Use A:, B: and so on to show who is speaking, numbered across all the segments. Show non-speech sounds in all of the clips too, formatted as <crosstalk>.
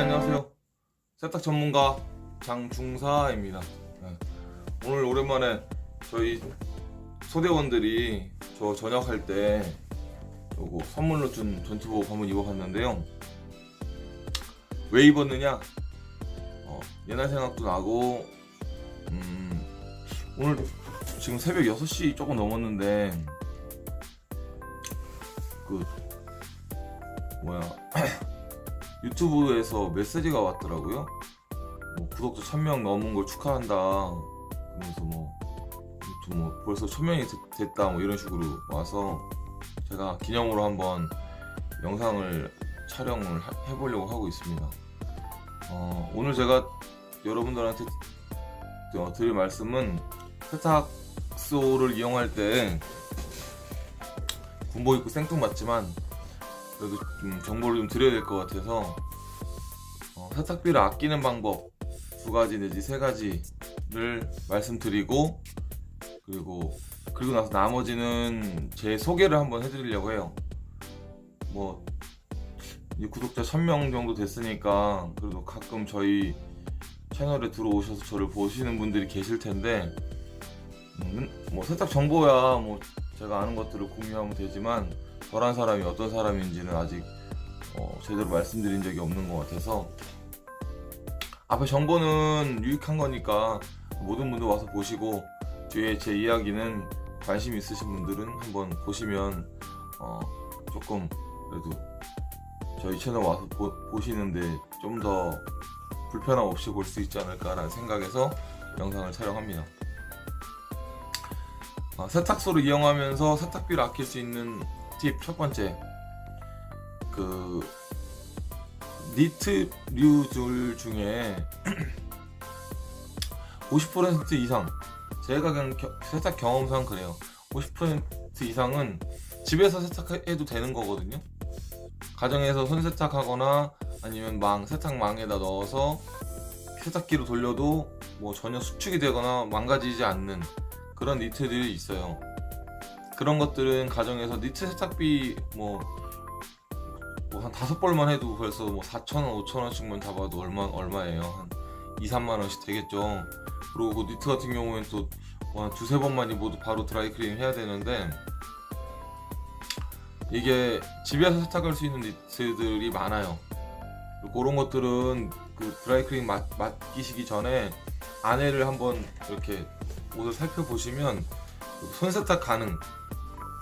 A: 안녕하세요. 세탁 전문가 장중사입니다. 네. 오늘 오랜만에 저희 소대원들이 저 전역할 때 요거 선물로 준 전투복 한번 입어봤는데요. 왜 입었느냐? 어, 옛날 생각도 나고, 음, 오늘 지금 새벽 6시 조금 넘었는데, 그, 뭐야, <clears throat> 유튜브에서 메시지가 왔더라고요. 뭐 구독자 1000명 넘은 걸 축하한다. 그러면서 뭐, 유튜브 뭐 벌써 1000명이 됐다. 뭐 이런 식으로 와서 제가 기념으로 한번 영상을 촬영을 하- 해보려고 하고 있습니다. 어, 오늘 제가 여러분들한테 어, 드릴 말씀은 세탁소를 이용할 때 군복 입고 생뚱맞지만 그래도 좀 정보를 좀 드려야 될 것 같아서 어, 세탁비를 아끼는 방법 두 가지 내지 세 가지를 말씀드리고 그리고 그리고 나서 나머지는 제 소개를 한번 해드리려고 해요. 뭐 구독자 1000명 정도 됐으니까 그래도 가끔 저희 채널에 들어오셔서 저를 보시는 분들이 계실 텐데 음, 뭐 세탁 정보야 뭐 제가 아는 것들을 공유하면 되지만 저란 사람이 어떤 사람인지는 아직 어, 제대로 말씀드린 적이 없는 것 같아서 앞에 정보는 유익한 거니까 모든 분들 와서 보시고 뒤에 제 이야기는 관심 있으신 분들은 한번 보시면 어, 조금 그래도 저희 채널 와서 보, 시는데 좀 더 불편함 없이 볼 수 있지 않을까라는 생각에서 영상을 촬영합니다. 어, 세탁소를 이용하면서 세탁비를 아낄 수 있는 팁 첫 번째. 그 니트류들 중에 <clears throat> 50% 이상 제가 그냥 겨- 세탁 경험상 그래요. 50% 이상은 집에서 세탁해도 되는 거거든요. 가정에서 손 세탁하거나 아니면 망 세탁망에다 넣어서 세탁기로 돌려도 뭐 전혀 수축이 되거나 망가지지 않는 그런 니트들이 있어요 그런 것들은 가정에서 니트 세탁비 뭐, 뭐 한 다섯 벌만 해도 벌써 뭐 4,000원, 5,000원씩만 잡아도 얼마, 얼마예요? 한 2, 3만 원씩 되겠죠. 그리고 그 니트 같은 경우에는 또, 뭐한 두세 번만 입어도 바로 드라이클리닝 해야 되는데, 이게 집에서 세탁할 수 있는 니트들이 많아요. 그런 것들은 그 드라이클리닝 맡, 맡기시기 전에 안에를 한번 이렇게 옷을 살펴보시면 그 손세탁 가능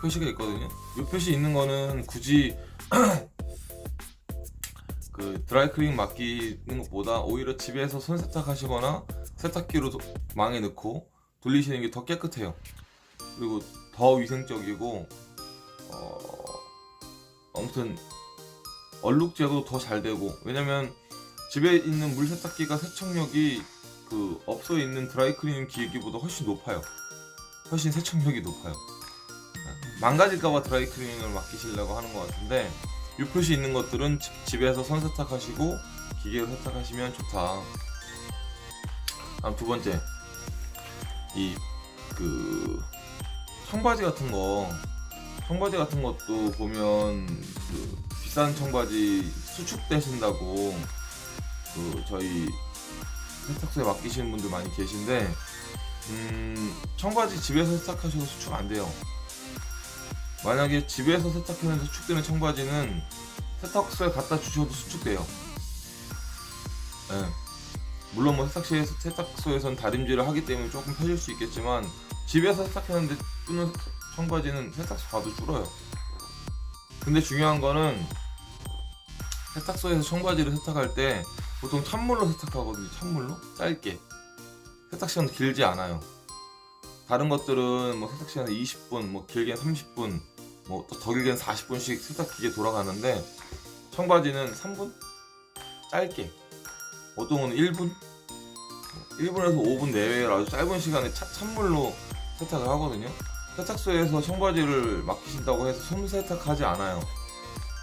A: 표시가 있거든요. 이 표시 있는 거는 굳이 <clears throat> 그 드라이클리닝 맡기는 것보다 오히려 집에서 손 세탁하시거나 세탁기로 도- 망에 넣고 돌리시는 게 더 깨끗해요. 그리고 더 위생적이고 어 아무튼 얼룩 제거도 더 잘 되고 왜냐면 집에 있는 물 세탁기가 세척력이 그 업소에 있는 드라이클리닝 기기보다 훨씬 높아요. 훨씬 세척력이 높아요. 망가질까봐 드라이클리닝을 맡기시려고 하는 것 같은데 이 표시 있는 것들은 집- 집에서 손 세탁하시고 기계로 세탁하시면 좋다. 다음 두 번째 이 그 청바지 같은 거 청바지 같은 것도 보면 그 비싼 청바지 수축되신다고 그 저희 세탁소에 맡기시는 분들 많이 계신데 음 청바지 집에서 세탁하셔도 수축 안 돼요. 만약에 집에서 세탁하면서 수축되는 청바지는 세탁소에 갖다 주셔도 수축돼요. 예. 물론 뭐 세탁소에서, 세탁소에선 다림질을 하기 때문에 조금 펴질 수 있겠지만 집에서 세탁하는데 뜨는 청바지는 세탁소 가도 줄어요. 근데 중요한 거는 세탁소에서 청바지를 세탁할 때 보통 찬물로 세탁하거든요. 찬물로 짧게 세탁 시간도 길지 않아요. 다른 것들은 뭐 세탁 시간 20분, 뭐 길게 30분, 뭐 더 길게는 40분씩 세탁기계 돌아가는데 청바지는 3분? 짧게. 보통은 1분? 1분에서 5분 내외로 아주 짧은 시간에 차- 찬물로 세탁을 하거든요. 세탁소에서 청바지를 맡기신다고 해서 손 세탁하지 않아요.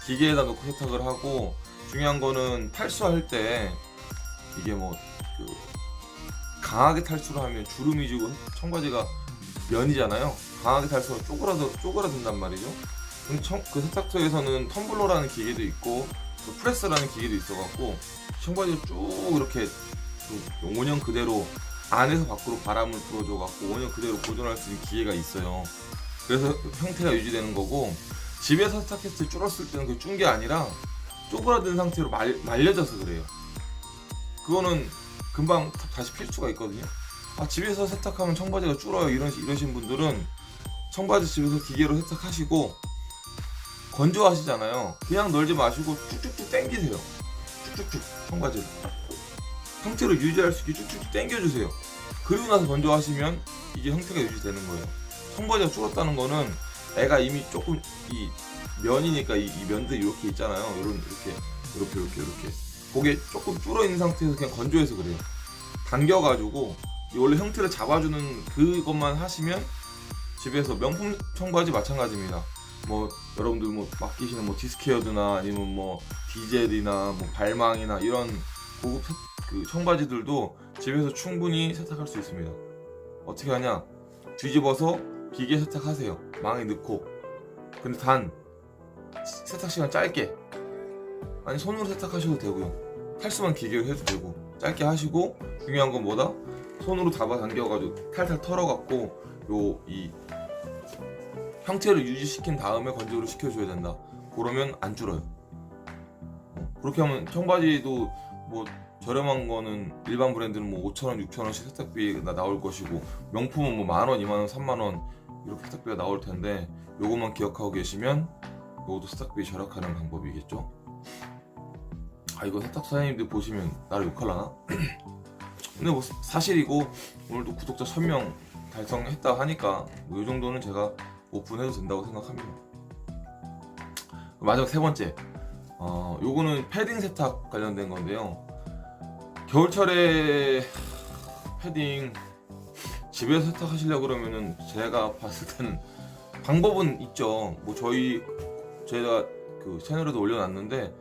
A: 기계에다 놓고 세탁을 하고 중요한 거는 탈수할 때 이게 뭐 그 강하게 탈수를 하면 주름이 지고 청바지가 면이잖아요. 강하게 탈수하면 쪼그라져 쪼그라든단 말이죠. 그 세탁소에서는 텀블러라는 기계도 있고 또 프레스라는 기계도 있어갖고 청바지를 쭉 이렇게 좀 5년 그대로 안에서 밖으로 바람을 불어줘 갖고 5년 그대로 보존할 수 있는 기회가 있어요. 그래서 형태가 유지되는 거고 집에서 때 줄었을 때는 그 준 게 아니라 쪼그라든 상태로 말, 말려져서 그래요. 그거는 금방 다- 다시 필 수가 있거든요. 아 집에서 세탁하면 청바지가 줄어요 이런 이러신 분들은 청바지 집에서 기계로 세탁하시고 건조하시잖아요. 그냥 널지 마시고 쭉쭉쭉 당기세요. 쭉쭉쭉 청바지를 형태를 유지할 수 있게 쭉쭉 당겨주세요. 그리고 나서 건조하시면 이게 형태가 유지되는 거예요. 청바지가 줄었다는 거는 애가 이미 조금 이 면이니까 이, 이 면들이 이렇게 있잖아요. 이런 이렇게 이렇게 이렇게 이렇게 그게 조금 줄어 있는 상태에서 그냥 건조해서 그래요. 당겨가지고 이 원래 형태를 잡아주는 그것만 하시면 집에서 명품 청바지 마찬가지입니다. 뭐 여러분들 뭐 맡기시는 뭐 디스케어드나 아니면 뭐 디젤이나 뭐 발망이나 이런 고급 세- 그 청바지들도 집에서 충분히 세탁할 수 있습니다. 어떻게 하냐? 뒤집어서 기계 세탁하세요. 망에 넣고. 근데 단 시- 세탁 시간 짧게. 아니 손으로 세탁하셔도 되고요. 탈수만 기계로 해도 되고 짧게 하시고 중요한 건 뭐다? 손으로 잡아 당겨가지고 탈탈 털어갖고 요 이 형태를 유지시킨 다음에 건조를 시켜줘야 된다. 그러면 안 줄어요. 어, 그렇게 하면 청바지도 뭐 저렴한 거는 일반 브랜드는 뭐 5,000원, 6,000원씩 세탁비가 나올 것이고 명품은 뭐 만원, 2만원, 3만원 이렇게 세탁비가 나올 텐데 요것만 기억하고 계시면 요것도 세탁비 절약하는 방법이겠죠. 아 이거 세탁 사장님들 보시면 나를 욕할라나? <clears throat> 근데 뭐 사실이고 오늘도 구독자 1000명 달성했다 하니까 뭐 이 정도는 제가 오픈해도 된다고 생각합니다. 마지막 세 번째, 어, 요거는 패딩 세탁 관련된 건데요. 겨울철에 패딩 집에서 세탁하시려 고 그러면은 제가 봤을 때는 방법은 있죠. 뭐 저희 제가 그 채널에도 올려놨는데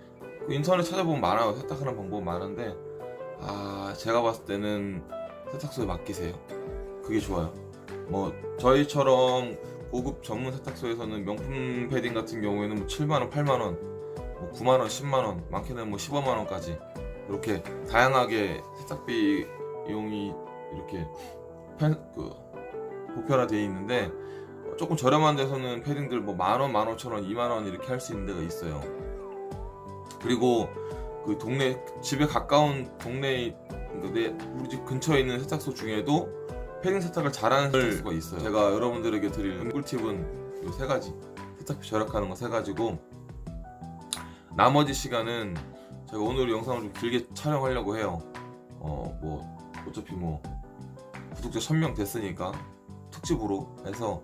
A: 그 인터넷 찾아보면 많아요. 세탁하는 방법 많은데 아 제가 봤을 때는 세탁소에 맡기세요. 그게 좋아요. 뭐 저희처럼 고급 전문 세탁소에서는 명품 패딩 같은 경우에는 뭐 7만 원, 8만 원, 뭐 9만 원, 10만 원, 많게는 뭐 15만 원까지 이렇게 다양하게 세탁비 이용이 이렇게 펜, 그 보편화되어 있는데 조금 저렴한 데서는 패딩들 뭐 만 원, 만 오천 원, 이만 원 이렇게 할 수 있는 데가 있어요. 그리고 그 동네 집에 가까운 동네 그내 우리 집 근처에 있는 세탁소 중에도 패딩 세탁을 잘하는 세탁소가 있어요. 제가 여러분들에게 드릴 꿀팁은 이 세 가지 세탁비 절약하는 거 세 가지고 나머지 시간은 제가 오늘 영상을 좀 길게 촬영하려고 해요. 어 뭐 어차피 뭐 구독자 1000명 됐으니까 특집으로 해서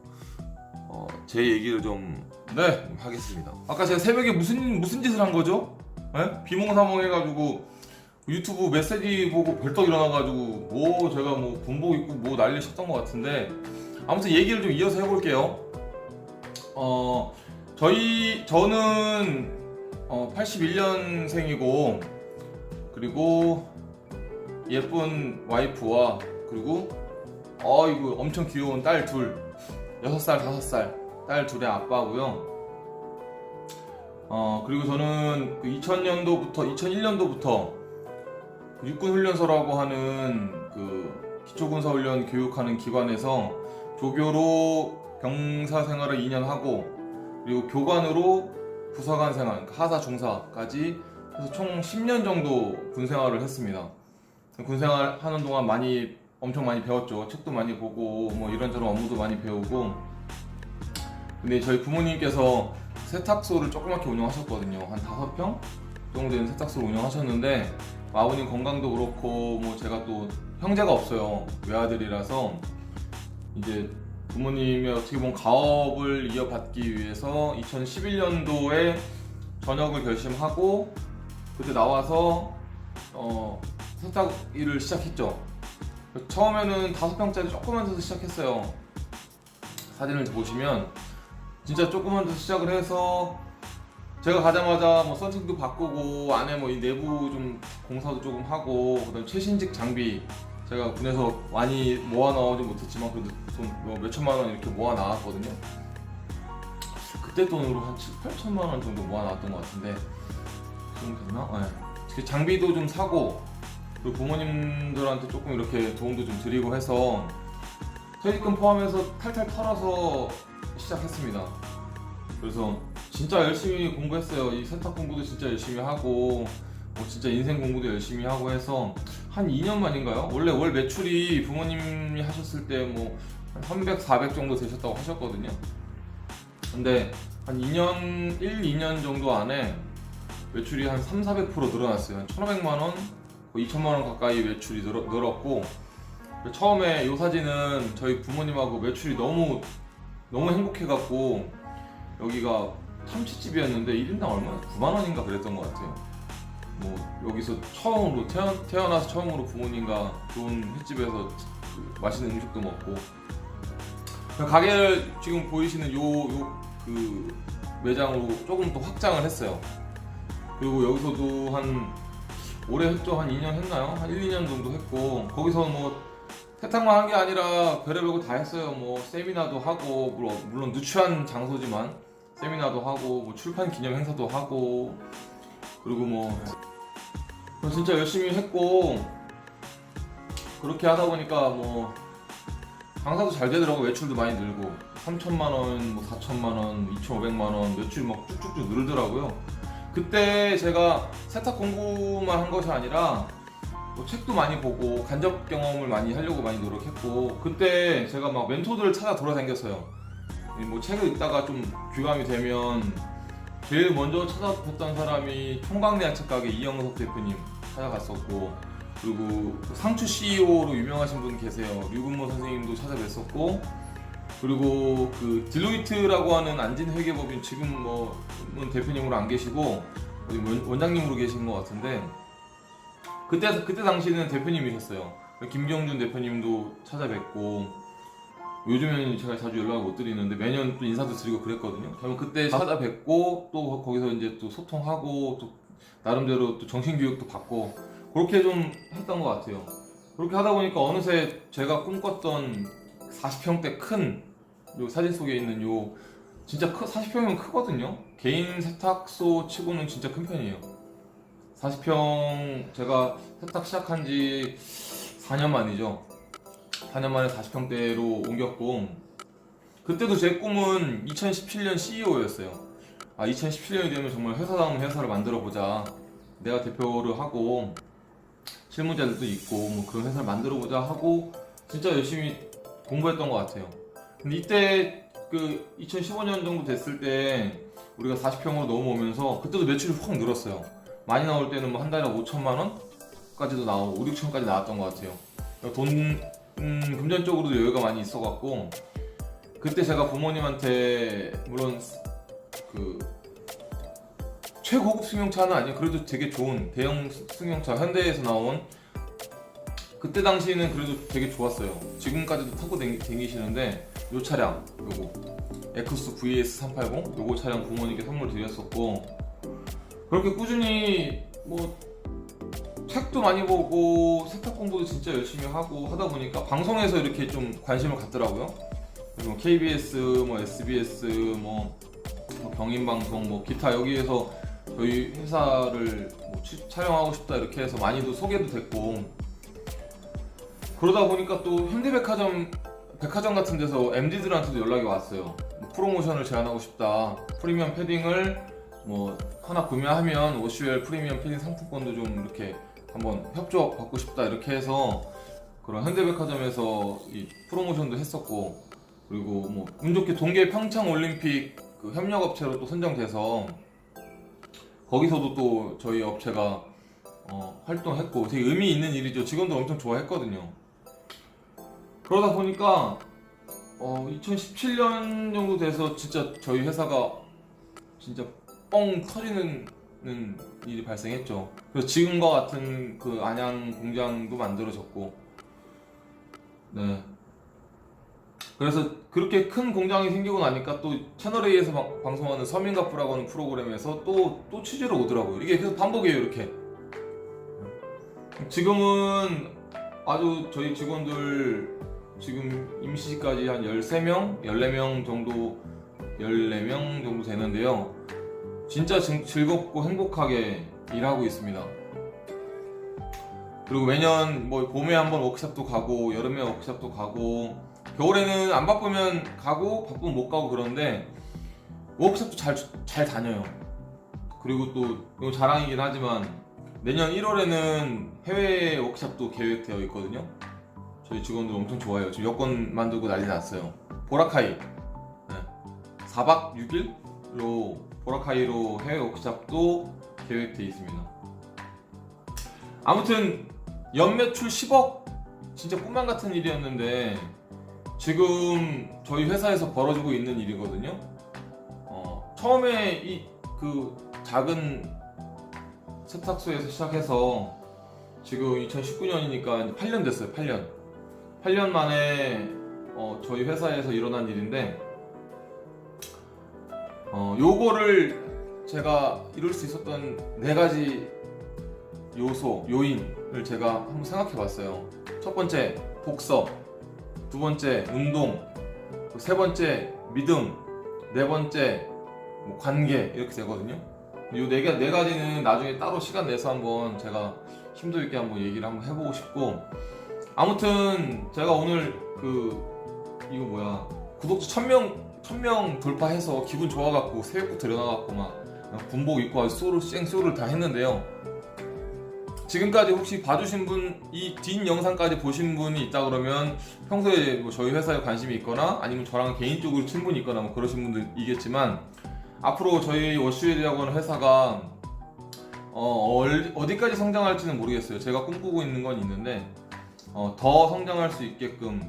A: 어, 제 얘기를 좀
B: 네.
A: 하겠습니다.
B: 아까 제가 새벽에 무슨 무슨 짓을 한 거죠? 예? 비몽사몽 해가지고 유튜브 메시지 보고 벌떡 일어나가지고 뭐 제가 뭐 군복 입고 뭐 난리 쳤던 것 같은데 아무튼 얘기를 좀 이어서 해볼게요. 어 저희 저는 어, 81년생이고 그리고 예쁜 와이프와 그리고 어 이거 엄청 귀여운 딸 둘, 여섯 살 다섯 살딸 둘의 아빠고요. 어 그리고 저는 그 2000년도부터 2001년도부터 육군 훈련소라고 하는 그 기초군사 훈련 교육하는 기관에서 조교로 병사 생활을 2년 하고 그리고 교관으로 부사관 생활, 그러니까 하사 중사까지 해서 총 10년 정도 군 생활을 했습니다. 군 생활 하는 동안 많이 엄청 많이 배웠죠. 책도 많이 보고 뭐 이런저런 업무도 많이 배우고 근데 저희 부모님께서 세탁소를 조그맣게 운영하셨거든요. 한 다섯 평 정도 되는 세탁소를 운영하셨는데 아버님 건강도 그렇고 뭐 제가 또 형제가 없어요. 외아들이라서 이제 부모님이 어떻게 보면 가업을 이어받기 위해서 2011년도에 전역을 결심하고 그때 나와서 어, 세탁 일을 시작했죠. 처음에는 다섯 평짜리 조그만 데서 시작했어요. 사진을 보시면 진짜 조그만 데서 시작을 해서 제가 가자마자 뭐 썬팅도 바꾸고 안에 뭐 이 내부 좀 공사도 조금 하고 그다음 최신식 장비 제가 군에서 많이 모아 나오지 못했지만 그래도 돈뭐 몇천만 원 이렇게 모아 나왔거든요. 그때 돈으로 한 7, 8천만 원 정도 모아 나왔던 것 같은데 좀 됐나? 네. 그 장비도 좀 사고 그리고 부모님들한테 조금 이렇게 도움도 좀 드리고 해서 퇴직금 포함해서 탈탈 털어서 시작했습니다. 그래서 진짜 열심히 공부했어요. 이 세탁 공부도 진짜 열심히 하고 뭐 진짜 인생 공부도 열심히 하고 해서 한 2년 만인가요? 원래 월 매출이 부모님이 하셨을 때 뭐 300, 400 정도 되셨다고 하셨거든요. 근데 한 2년, 1, 2년 정도 안에 매출이 한 3, 400% 늘어났어요. 한 1,500만 원, 거의 2천만 원 가까이 매출이 늘어, 늘었고 처음에 이 사진은 저희 부모님하고 매출이 너무 너무 행복해갖고 여기가 참치집이었는데 1인당 얼마? 9만 원인가 그랬던 것 같아요. 뭐 여기서 처음으로 태어, 태어나서 처음으로 부모님과 좋은 횟집에서 그 맛있는 음식도 먹고 가게를 지금 보이시는 요 요 그 매장으로 조금 더 확장을 했어요. 그리고 여기서도 한 올해 했죠 한 2년 했나요? 한 1, 2년 정도 했고 거기서 뭐 세탁만 한 게 아니라 별의별 거 다 했어요. 뭐 세미나도 하고 물론 물론 누추한 장소지만 세미나도 하고 뭐 출판 기념 행사도 하고 그리고 뭐 진짜 열심히 했고 그렇게 하다 보니까 뭐 장사도 잘 되더라고 매출도 많이 늘고 3천만 원, 뭐 4천만 원, 2,500만 원 매출이 막 쭉쭉쭉 늘더라고요. 그때 제가 세탁 공부만 한 것이 아니라 뭐 책도 많이 보고 간접 경험을 많이 하려고 많이 노력했고 그때 제가 막 멘토들을 찾아 돌아다녔어요. 이뭐 책을 읽다가 좀 귀감이 되면 제일 먼저 찾아뵀던 사람이 총각내야책 가게 이영석 대표님 찾아갔었고 그리고 그 상추 CEO로 유명하신 분 계세요. 류근모 선생님도 찾아뵀었고 그리고 그 딜로이트라고 하는 안진 회계법인 지금 뭐 대표님으로 안 계시고 원장님으로 계신 것 같은데 그때 그때 당시에는 대표님이셨어요. 김경준 대표님도 찾아뵙고 요즘에는 제가 자주 연락을 못 드리는데 매년 또 인사도 드리고 그랬거든요. 그러면 그때 찾아뵙고 또 거기서 이제 또 소통하고 또 나름대로 또 정신 교육도 받고 그렇게 좀 했던 것 같아요. 그렇게 하다 보니까 어느새 제가 꿈꿨던 40평대 큰 요 사진 속에 있는 요 진짜 크, 40평이면 크거든요. 개인 세탁소 치고는 진짜 큰 편이에요. 40평 제가 세탁 시작한 지 4년 만이죠. 4년 만에 40평대로 옮겼고 그때도 제 꿈은 2017년 CEO였어요. 아 2017년이 되면 정말 회사다운 회사를 만들어 보자. 내가 대표를 하고 실무자들도 있고 뭐 그런 회사를 만들어 보자 하고 진짜 열심히 공부했던 것 같아요. 근데 이때 그 2015년 정도 됐을 때 우리가 40평으로 넘어오면서 그때도 매출이 확 늘었어요. 많이 나올 때는 뭐 한 달에 5천만 원까지도 나오고 5, 6천까지 나왔던 것 같아요. 돈 음, 금전적으로도 여유가 많이 있어갖고 그때 제가 부모님한테 물론 그 최고급 승용차는 아니에요. 그래도 되게 좋은 대형 스- 승용차 현대에서 나온 그때 당시에는 그래도 되게 좋았어요. 지금까지도 타고 댕, 댕기시는데 요 차량 요거 에쿠스 VS 380 요거 차량 부모님께 선물 드렸었고 그렇게 꾸준히 뭐 책도 많이 보고 세탁 공부도 진짜 열심히 하고 하다 보니까 방송에서 이렇게 좀 관심을 갖더라고요. 그리고 KBS, 뭐 SBS, 뭐, 뭐 경인 방송, 뭐 기타 여기에서 저희 회사를 뭐 취- 촬영하고 싶다 이렇게 해서 많이도 소개도 됐고 그러다 보니까 또 현대백화점 백화점 같은 데서 MD들한테도 연락이 왔어요. 뭐 프로모션을 제안하고 싶다. 프리미엄 패딩을 뭐 하나 구매하면 워시웰 프리미엄 패딩 상품권도 좀 이렇게 한번 협조 받고 싶다 이렇게 해서 그런 현대백화점에서 이 프로모션도 했었고 그리고 뭐 운 좋게 동계 평창 올림픽 그 협력 업체로 또 선정돼서 거기서도 또 저희 업체가 어, 활동했고 되게 의미 있는 일이죠. 직원도 엄청 좋아했거든요. 그러다 보니까 어, 2017년 정도 돼서 진짜 저희 회사가 진짜 뻥 터지는 는 일이 발생했죠. 그래서 지금과 같은 그 안양 공장도 만들어졌고, 네. 그래서 그렇게 큰 공장이 생기고 나니까 또 채널 A에서 방- 방송하는 서민가프라고 하는 프로그램에서 또 또 취재로 오더라고요. 이게 계속 반복이에요, 이렇게. 지금은 아주 저희 직원들 지금 임시까지 한 13명, 14명 정도 14명 정도 되는데요. 진짜 즐- 즐겁고 행복하게 일하고 있습니다. 그리고 매년 뭐 봄에 한번 워크숍도 가고 여름에 워크숍도 가고 겨울에는 안 바쁘면 가고 바쁘면 못 가고 그러는데 워크숍도 잘, 잘 다녀요. 그리고 또 자랑이긴 하지만 내년 1월에는 해외 워크숍도 계획되어 있거든요. 저희 직원들 엄청 좋아해요. 지금 여권 만들고 난리 났어요. 보라카이. 네. 4박 6일로 보라카이로 해외 워크숍도 계획되어 있습니다. 아무튼 연매출 10억 진짜 꿈만 같은 일이었는데 지금 저희 회사에서 벌어지고 있는 일이거든요. 어, 처음에 이 그 작은 세탁소에서 시작해서 지금 2019년이니까 8년 됐어요. 8년. 8년 만에 어, 저희 회사에서 일어난 일인데 어, 요거를 제가 이룰 수 있었던 네 가지 요소, 요인을 제가 한번 생각해 봤어요. 첫 번째, 복서. 두 번째, 운동. 그세 번째, 믿음. 네 번째, 뭐 관계. 이렇게 되거든요. 요 네 개, 네 가지는 나중에 따로 시간 내서 한번 제가 힘도 있게 한번 얘기를 한번 해보고 싶고. 아무튼, 제가 오늘 그, 이거 뭐야. 구독자 1000명, 1000명 돌파해서 기분 좋아갖고 새벽부터 일어나갖고 막 군복 입고 아주 쏘를, 쌩쏘를 다 했는데요. 지금까지 혹시 봐주신 분, 이 뒷 영상까지 보신 분이 있다 그러면 평소에 뭐 저희 회사에 관심이 있거나 아니면 저랑 개인적으로 친분이 있거나 뭐 그러신 분들이겠지만 앞으로 저희 워슈웰이라고 하는 회사가 어, 얼- 어디까지 성장할지는 모르겠어요. 제가 꿈꾸고 있는 건 있는데 어, 더 성장할 수 있게끔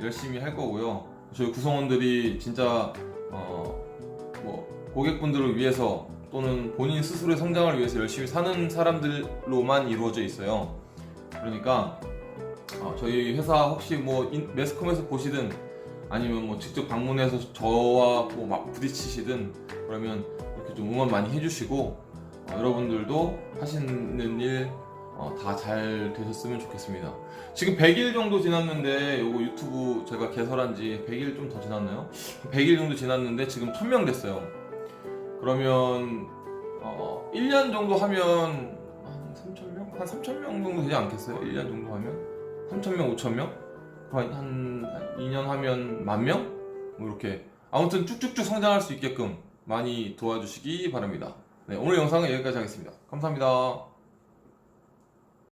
B: 열심히 할 거고요. 저희 구성원들이 진짜 어, 뭐 고객분들을 위해서 또는 본인 스스로의 성장을 위해서 열심히 사는 사람들로만 이루어져 있어요. 그러니까 어, 저희 회사 혹시 뭐 인- 매스컴에서 보시든 아니면 뭐 직접 방문해서 저와 뭐 막 부딪히시든 그러면 이렇게 좀 응원 많이 해주시고 어, 여러분들도 하시는 일 다잘 되셨으면 좋겠습니다. 지금 100일 정도 지났는데 요거 유튜브 제가 개설한 지 100일 좀 더 지났나요? 100일 정도 지났는데 지금 1000명 됐어요. 그러면 어, 1년 정도 하면 한 3,000명? 한 3,000명 정도 되지 않겠어요? 1년 정도 하면? 3,000명, 5,000명? 한, 한 2년 하면 만 명? 뭐 이렇게 아무튼 쭉쭉쭉 성장할 수 있게끔 많이 도와주시기 바랍니다. 네, 오늘 영상은 여기까지 하겠습니다. 감사합니다.